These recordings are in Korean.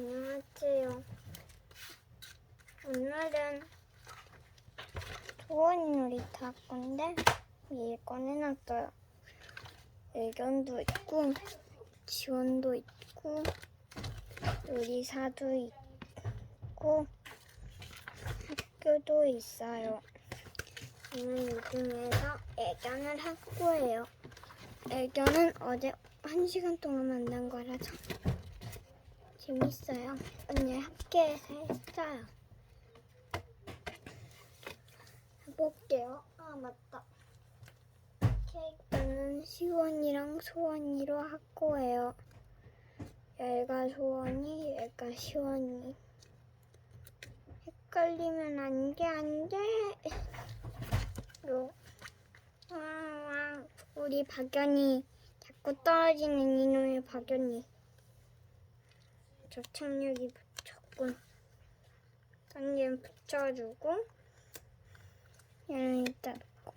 안녕하세요. 오늘은 소원 놀이터 할 건데 미리 꺼내놨어요. 의견도 있고 지원도 있고 요리사도 있고 학교도 있어요. 저는 이 중에서 애견을 할 거예요. 애견은 어제 한 시간 동안 만든 거라서 재밌어요. 오늘 학교에서 했어요. 해볼게요. 아 맞다. 케이크는 시원이랑 소원이로 할 거예요. 얘가 소원이, 얘가 시원이. 헷갈리면 안 돼, 안 돼. 요. 와, 우리 박연이 자꾸 떨어지는 이놈의 박연이. 접착력이 붙였군. 딴얘 붙여주고 얘는 이따 놓고.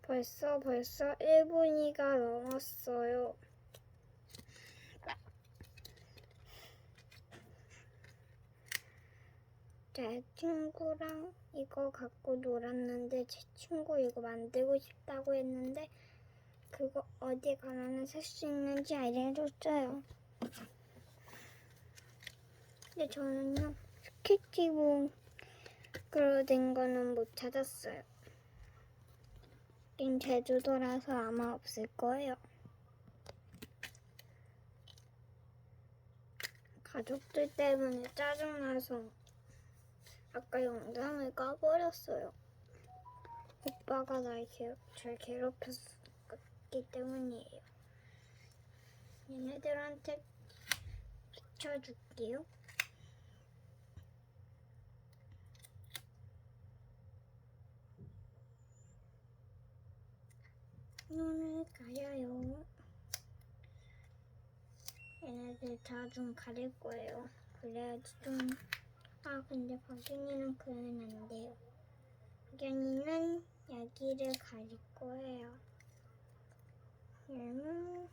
벌써 벌써 1분이가 넘었어요. 제 친구랑 이거 갖고 놀았는데 제 친구 이거 만들고 싶다고 했는데 그거 어디 가면 살수 있는지 알려줬어요. 근데 저는요 스케치북으로 된 거는 못 찾았어요. 여긴 제주도라서 아마 없을 거예요. 가족들 때문에 짜증나서 아까 영상을 꺼버렸어요. 오빠가 날 괴, 잘 괴롭혔 기 때문이에요. 얘네들한테 비춰줄게요. 눈을 가려요. 얘네들 다 좀 가릴 거예요. 그래야지 좀. 아, 근데 박윤이는 그러면 안 돼요. 박윤이는 여기를 가릴 거예요. 음.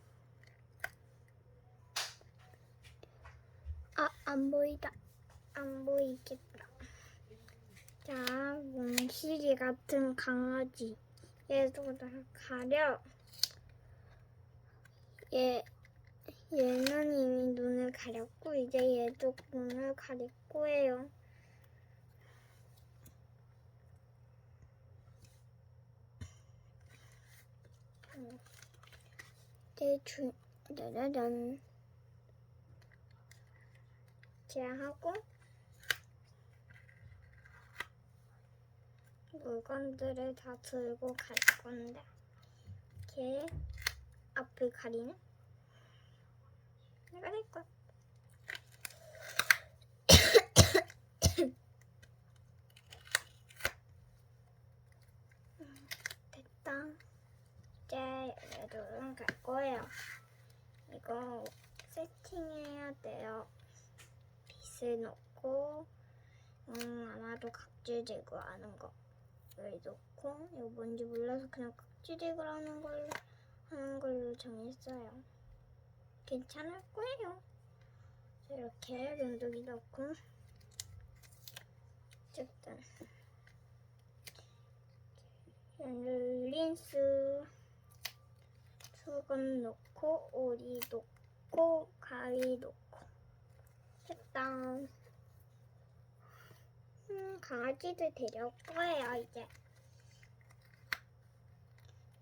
아, 안 보이다. 안 보이겠다. 자, 몽실이 같은 강아지. 얘도 다 가려. 얘, 얘는 이미 눈을 가렸고, 이제 얘도 눈을 가릴 거예요. 대충, 짜자잔. 제하고, 물건들을 다 들고 갈 건데, 걔 앞을 가리네? 내가 될 거야. 됐다. 이제 얘들은 갈 거예요. 이거 세팅해야 돼요. 빗을 놓고, 음, 아마도 각질 제거하는 거. 를 놓고, 이거 뭔지 몰라서 그냥 각질 제거하는 걸로, 하는 걸로 정했어요. 괜찮을 거예요. 자, 이렇게 면도기 넣고, 어쨌든, 린스, 수건 넣고, 오리 넣고, 가위 넣고, 됐다. 음, 강아지들 데려올 거예요, 이제.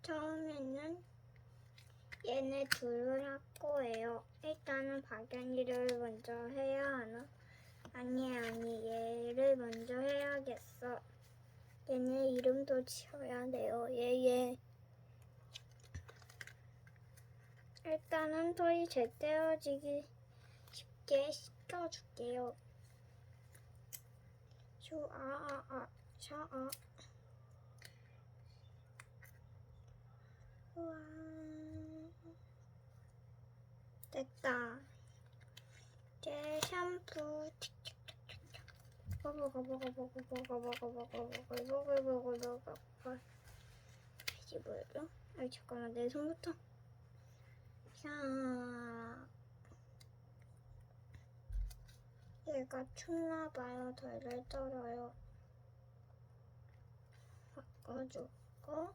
처음에는 얘네 둘을 할 거예요. 일단은 박연이를 먼저 해야 하나? 아니, 아니, 얘를 먼저 해야겠어. 얘네 이름도 지어야 돼요. 얘, 얘. 일단은 털이 제때어지기 쉽게 씻겨줄게요. 슈, 아, 아, 아, 샤, 아. 우와. 됐다. 이제 샴푸 틱틱틱틱틱. 먹어 먹어 먹어 먹어 먹어 먹어 먹어 먹어 먹어 먹어 먹어 먹어. 다시 보여줘. 아이 잠깐만 내 손부터. 샤. 얘가 춥나 봐요. 덜덜 떨어요. 바꿔주고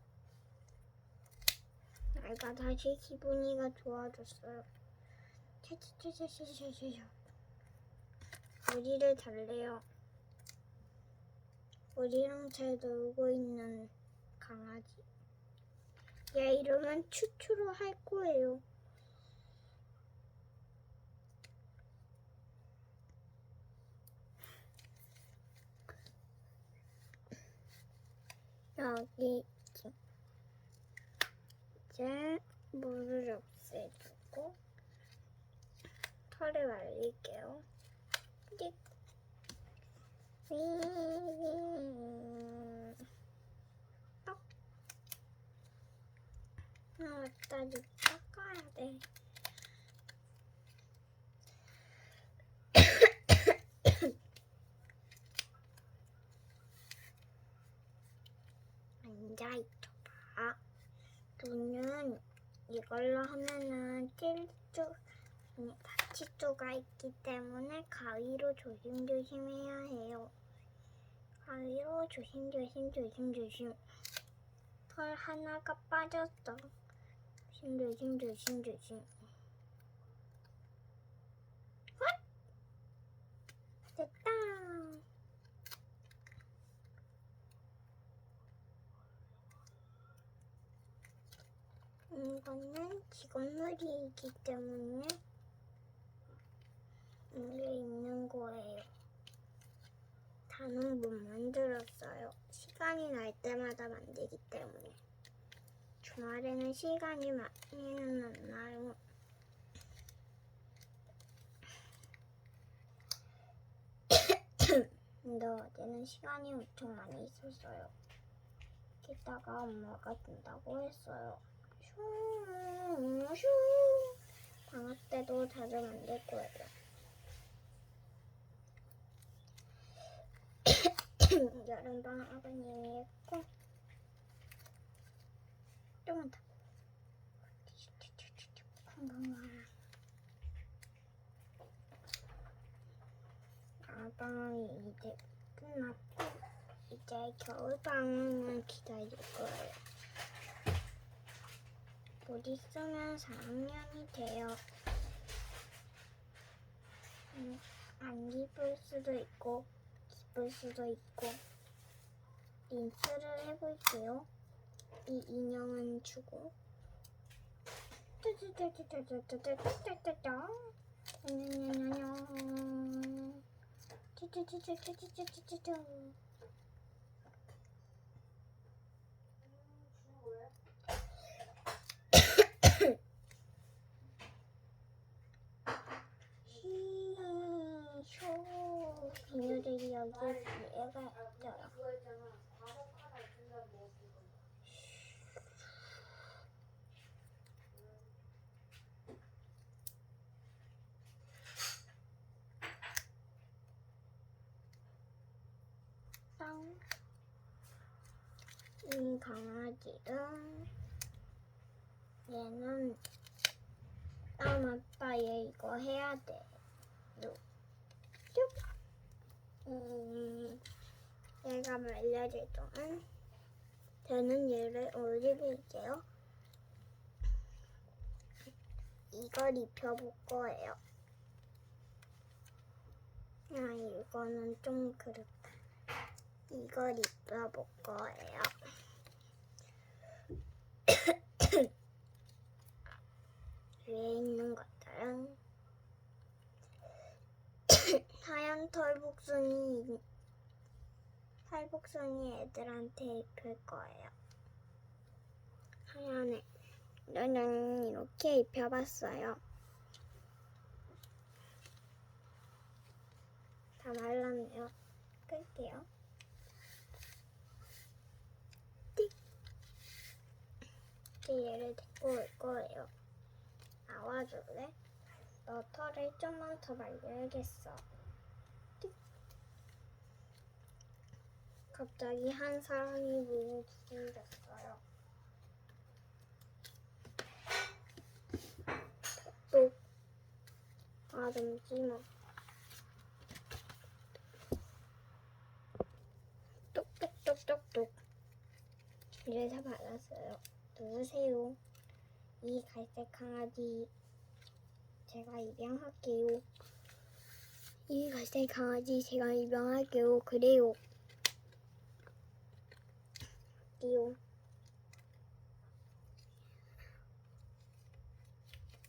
얘가 다시 기분이가 좋아졌어요. 차차차차차차차 우리를 달래요. 우리랑 잘 놀고 있는 강아지. 얘 이름은 추추로 할 거예요. 여기 이제 물을 없애주고 털을 말릴게요. 아 맞다, 이거 닦아야 돼. 앉아 있어봐. 눈은 이걸로 하면은 다칠 수가 있기 때문에 가위로 조심조심 해야 해요. 가위로 조심조심 조심조심. 털 하나가 빠졌어. 조심조심 조심조심. 헛! 됐다. 이거는 직원물이기 때문에 물에 있는 거예요. 다는 못 만들었어요. 시간이 날 때마다 만들기 때문에. 주말에는 시간이 많이는 안 나요. 근데 어제는 시간이 엄청 많이 있었어요. 이따가 엄마가 된다고 했어요. 슈, 슈. 방학 때도 자주 만들 거예요. 여름 방학은 이미 했고 조금 더. 방학 방학이 이제 끝났고 이제 겨울 방학만 기다릴 거예요. 곧 있으면 4학년이 돼요. 음, 안 기쁠 수도 있고 기쁠 수도 있고 린스를 해볼게요. 이 인형은 주고 짜자자자자자자자자자자 냐냐냐냐 짜자자자자자자자자 히쇼 비늘이 여기 얘가 있어요. 땅. 이 강아지는 얘는 아 맞다 얘 이거 해야 돼. 요. 쭉. 음, 얘가 말려질 동안 저는 얘를 올려볼게요. 이걸 입혀볼 거예요. 아, 이거는 좀 그렇다. 이걸 입혀볼 거예요. 위에 있는 것들은 하얀 털복숭이 털복숭이 애들한테 입힐 거예요. 하얀에 저는 이렇게 입혀봤어요. 다 말랐네요. 끌게요. 띡. 이제 얘를 데리고 올 거예요. 나와줄래? 너 털을 좀만 더 말려야겠어. 갑자기 한 사람이 몸이 두근댔어요. 또, 아, 잠시만. 똑똑똑똑똑. 이래서 받았어요. 누구세요? 이 갈색 강아지 제가 입양할게요. 이 갈색 강아지 제가 입양할게요. 그래요. 띠요.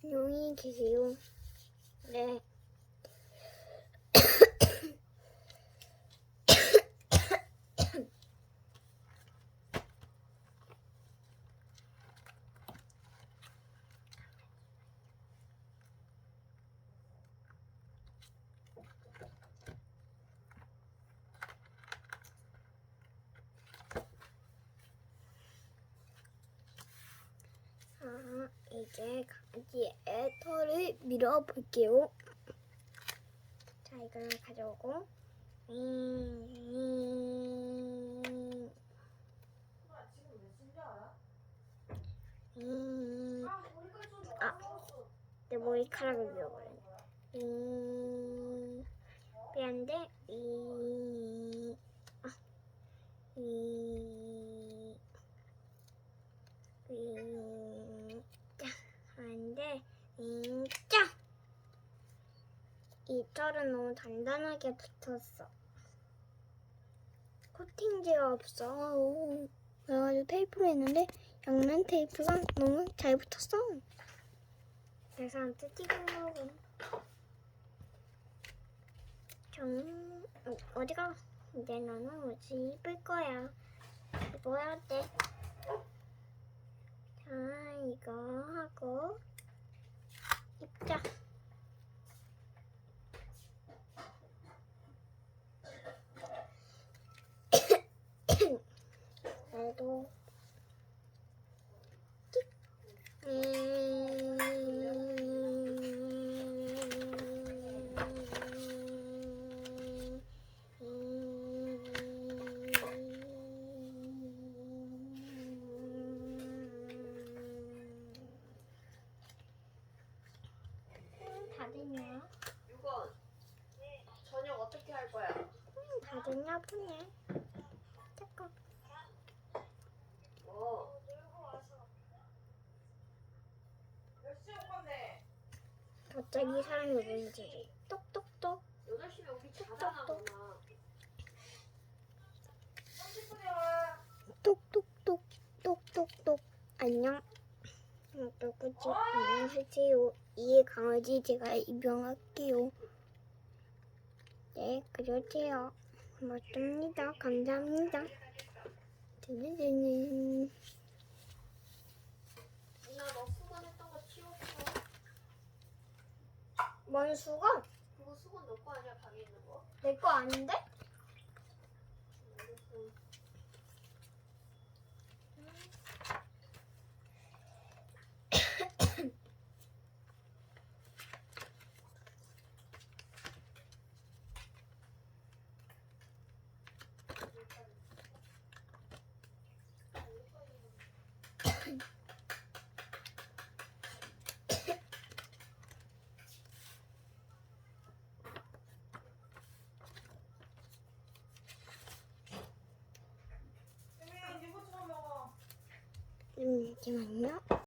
안녕히 계세요. 네. 아, 이제 강아지의 털을 밀어볼게요. 자, 이걸 가져오고, 음, 음? 음, 아. 내 머리카락을 밀어버렸네. 음, 미안한데, 이, 아, 이, 이, 짜, 안돼, 이, 짜. 이 단단하게 붙었어. 코팅제가 없어. 그래가지고 테이프로 했는데 양면 테이프가 너무 잘 붙었어. 그래서 안 뜯기고 먹어. 좀 어, 어디가? 이제 너는 옷을 입을 거야. 입어야 돼. 자, 이거 하고 입자. 그래도. 다 됐냐? 유건, 저녁 어떻게 할 거야? 다 됐나 보네. 잠깐. 뭐? 몇 시에 올 건데? 갑자기 사람이 문지를 똑똑똑 8시면 우리 자잖아, 똑똑똑. 누나. 30분에 와. 똑똑똑 똑똑똑 안녕 어, 누구지? 안녕하세요 이 강아지 제가 입양할게요 네 그러세요 고맙습니다 감사합니다 드드드는 누나, 너 수건했던 거 치웠어? 뭔 수건? 그거 수건 너거 아니야, 방에 있는 거? 내 거 아닌데? 알겠어. 음, 잠시만요